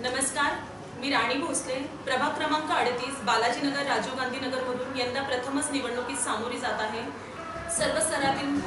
नमस्कार मी राणी भोसले प्रभाग क्रमांक अडतीस बालाजीनगर राजीव गांधी नगरमधून यंदा प्रथमच निवडणुकीत सामोरी जात आहे. सर्व स्तरातील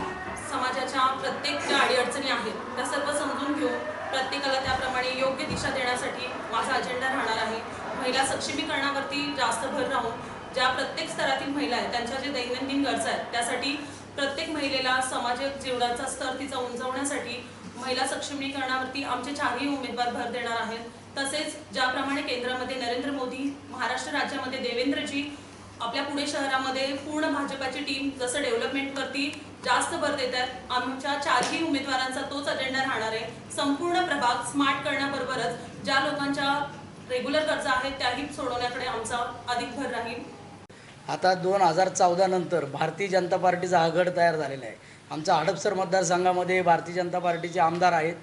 समाजाच्या प्रत्येक ज्या अडीअडचणी आहेत त्या सर्व समजून घेऊन प्रत्येकाला त्याप्रमाणे योग्य दिशा देण्यासाठी माझा अजेंडा राहणार आहे. महिला सक्षमीकरणावरती जास्त भर राहून ज्या प्रत्येक स्तरातील महिला आहेत त्यांच्या जे दैनंदिन गरजा आहेत त्यासाठी प्रत्येक महिलेला सामाजिक जीवनाचा स्तर तिचा उंचवण्यासाठी महिला सक्षमीकरणावरती आमचे चारही उमेदवार भर देणार आहेत. तसेच ज्याप्रमाणे केंद्रामध्ये नरेंद्र मोदी महाराष्ट्र राज्यामध्ये देवेंद्रजी आपल्या पुणे शहरामध्ये पूर्ण भाजपाची टीम जसं डेव्हलपमेंटवरती जास्त भर देत आहेत. आमच्या चारही उमेदवारांचा तोच अजेंडा राहणार आहे. संपूर्ण प्रभाग स्मार्ट करण्याबरोबरच ज्या लोकांच्या रेग्युलर गरजा आहेत त्याही सोडवण्याकडे आमचा अधिक भर राहील. आता दोन हजार चौदा नंतर भारतीय जनता पार्टीचा आघाड तयार झालेला आहे. आमचा हडपसर मतदारसंघामध्ये भारतीय जनता पार्टीचे आमदार आहेत.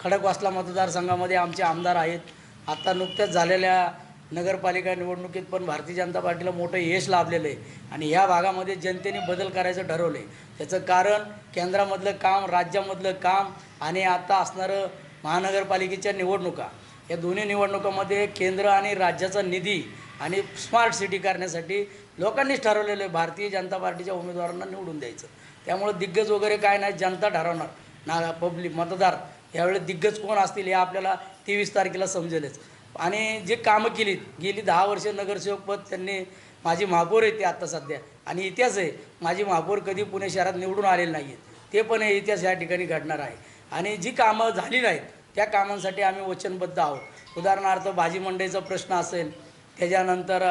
खडकवासला मतदारसंघामध्ये आमचे आमदार आहेत. आता नुकत्याच झालेल्या नगरपालिका निवडणुकीत पण भारतीय जनता पार्टीला मोठं यश लाभलेलं आहे आणि ह्या भागामध्ये जनतेने बदल करायचं ठरवलं आहे त्याचं कारण केंद्रामधलं काम राज्यामधलं काम आणि आता असणारं महानगरपालिकेच्या निवडणुका. या दोन्ही निवडणुकामध्ये केंद्र आणि राज्याचा निधी आणि स्मार्ट सिटी करण्यासाठी लोकांनीच ठरवलेलं आहे. भारतीय जनता पार्टीच्या उमेदवारांना निवडून द्यायचं. त्यामुळं दिग्गज वगैरे काय नाही जनता ठरवणार. ना पब्लिक मतदार यावेळी दिग्गज कोण असतील हे आपल्याला तेवीस तारखेला समजेलच. आणि जे कामं केलीत गेली दहा वर्ष नगरसेवकपद त्यांनी माझी महापौर आहे ते आत्ता सध्या. आणि इतिहास आहे माझी महापौर कधी पुणे शहरात निवडून आलेले नाही आहेत ते पण हे इतिहास या ठिकाणी घडणार आहे. आणि जी कामं झाली नाहीत त्या कामांसाठी आम्ही वचनबद्ध आहोत. उदाहरणार्थ भाजी मंडईचा प्रश्न असेल त्याच्यानंतर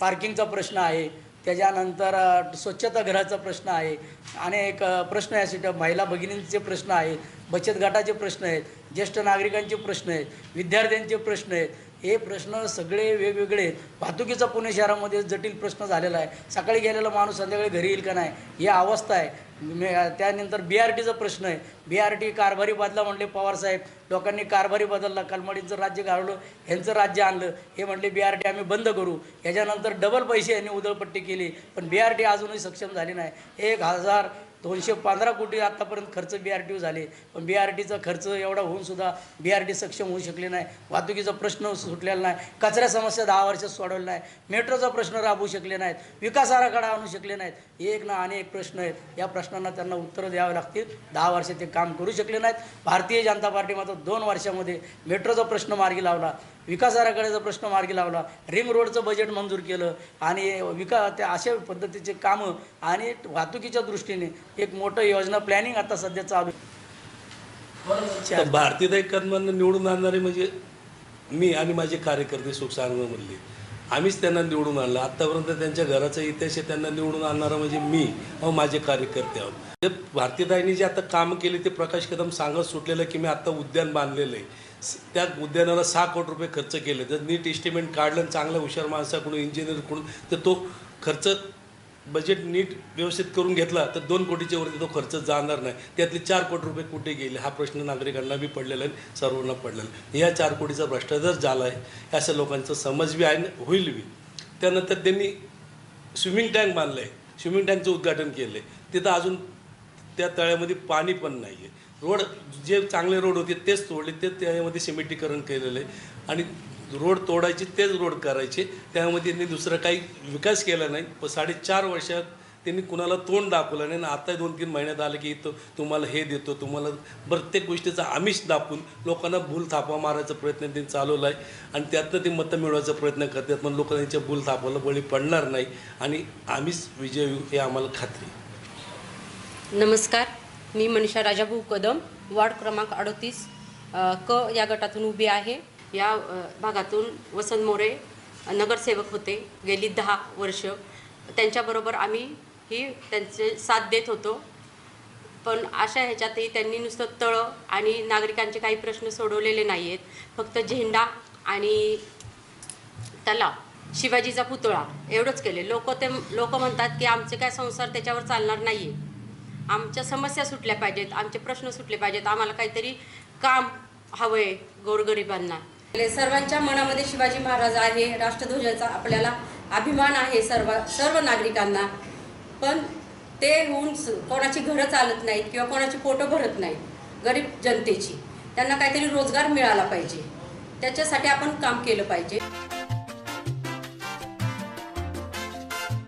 पार्किंगचा प्रश्न आहे त्याच्यानंतर स्वच्छतागृहाचा प्रश्न आहे. आणि एक प्रश्न यासाठी महिला भगिनींचे प्रश्न आहेत बचत गटाचे प्रश्न आहेत ज्येष्ठ नागरिकांचे प्रश्न आहेत विद्यार्थ्यांचे प्रश्न आहेत. हे प्रश्न सगळे वेगवेगळे वाहतुकीचा पुणे शहरामध्ये जटिल प्रश्न झालेला आहे. सकाळी गेलेला माणूस संध्याकाळी घरी येईल का नाही? ही अवस्था आहे. त्यानंतर बी आर टीचा प्रश्न आहे. बी आर टी कारभारी बदला म्हणले पवारसाहेब लोकांनी कारभारी बदलला. कलमडींचं राज्य गाळलं ह्यांचं राज्य आणलं. हे म्हणले बी आर टी आम्ही बंद करू. याच्यानंतर डबल पैसे यांनी उधळपट्टी केली. पण बी आर टी अजूनही सक्षम झाली नाही. एक हजार दोनशे पंधरा कोटी आत्तापर्यंत खर्च बी आर टी झाले. पण बी आर टीचा खर्च एवढा होऊनसुद्धा बी आर टी सक्षम होऊ शकले नाही. वाहतुकीचा प्रश्न सुटलेला नाही. कचऱ्या समस्या दहा वर्षात सोडवल्या नाही मेट्रोचा प्रश्न राबवू शकले नाहीत. विकास आराखडा आणू शकले नाहीत. एक ना अनेक प्रश्न आहेत. या प्रश्नांना त्यांना उत्तरं द्यावी लागतील. दहा वर्षात ते काम करू शकले नाहीत. भारतीय जनता पार्टी मात्र दोन वर्षामध्ये मेट्रोचा प्रश्न मार्गी लावला. विकास आराखड्याचा प्रश्न मार्गी लावला. रिंग रोडचं बजेट मंजूर केलं. आणि विका त्या अशा पद्धतीचे कामं आणि वाहतुकीच्या दृष्टीने एक मोठं योजना प्लॅनिंग आता सध्या चालू आहे. भारतीय कदमांना निवडून आणणारे म्हणजे मी आणि माझे कार्यकर्ते सुखसांगमधले आम्हीच त्यांना निवडून आणलं. आत्तापर्यंत त्यांच्या घराचा इतिहास आहे त्यांना निवडून आणणारा म्हणजे मी व माझे कार्यकर्ते आहोत. ते भारतीयताईंनी जे आता काम केले ते प्रकाश कदम सांगत सुटलेलं की मी आत्ता उद्यान बांधलेलं आहे. त्या उद्यानाला सहा कोटी रुपये खर्च केले. तर नीट एस्टिमेट काढलं आणि चांगल्या हुशार माणसाकडून इंजिनियरकडून तर तो खर्च बजेट नीट व्यवस्थित करून घेतला तर दोन कोटीच्या वरती तो खर्च जाणार नाही. त्यातले चार कोटी रुपये कुठे गेले? हा प्रश्न नागरिकांना बी पडलेला आहे सर्वांना पडलेला. आहे या चार कोटीचा भ्रष्टाचार झाला आहे अशा लोकांचा समज बी आहे आणि होईल बी. त्यानंतर त्यांनी स्विमिंग टँक बांधलं आहे स्विमिंग टँकचं उद्घाटन केलं आहे तिथं अजून त्या तळ्यामध्ये पाणी पण नाही आहे रोड जे चांगले रोड होते तेच तोडले ते त्यामध्ये सिमेंटीकरण केलेलं आहे. आणि रोड तोडायचे तेच रोड करायचे. त्यामध्ये त्यांनी दुसरं काही विकास केला नाही. प साडेचार वर्षात त्यांनी कुणाला तोंड दाखवलं नाही. आणि आता दोन तीन महिन्यात आलं की इथं तुम्हाला हे देतो तुम्हाला प्रत्येक गोष्टीचा आमिष दाखवून लोकांना भूल थापा मारायचा प्रयत्न त्यांनी चालवला आहे. आणि त्यातनं ते मतं मिळवायचा प्रयत्न करतात पण लोक त्यांच्या भूल थापाला बळी पडणार नाही. आणि आम्हीच विजय हे आम्हाला खात्री नमस्कार. मी मनीषा राजाभाऊ कदम वार्ड क्रमांक अडतीस क या गटातून उभी आहे. या भागातून वसंत मोरे नगरसेवक होते गेली दहा वर्ष. त्यांच्याबरोबर आम्ही ही त्यांचे साथ देत होतो. पण अशा ह्याच्यातही त्यांनी नुसतं तळं आणि नागरिकांचे काही प्रश्न सोडवलेले नाही आहेत फक्त झेंडा आणि तलाव शिवाजीचा पुतळा एवढंच केले. लोक ते लोक म्हणतात की आमचे काय संसार त्याच्यावर चालणार नाही आहे आमच्या समस्या सुटल्या पाहिजेत आमचे प्रश्न सुटले पाहिजेत. आम्हाला काहीतरी काम हवं आहे गोरगरिबांना. सर्वांच्या मनामध्ये शिवाजी महाराज आहे राष्ट्रध्वजाचा आपल्याला अभिमान आहे सर्व सर्व नागरिकांना. पण ते होऊन कोणाची घरं चालत नाहीत किंवा कोणाची पोटं भरत नाहीत गरीब जनतेची. त्यांना काहीतरी रोजगार मिळाला पाहिजे. त्याच्यासाठी आपण काम केलं पाहिजे.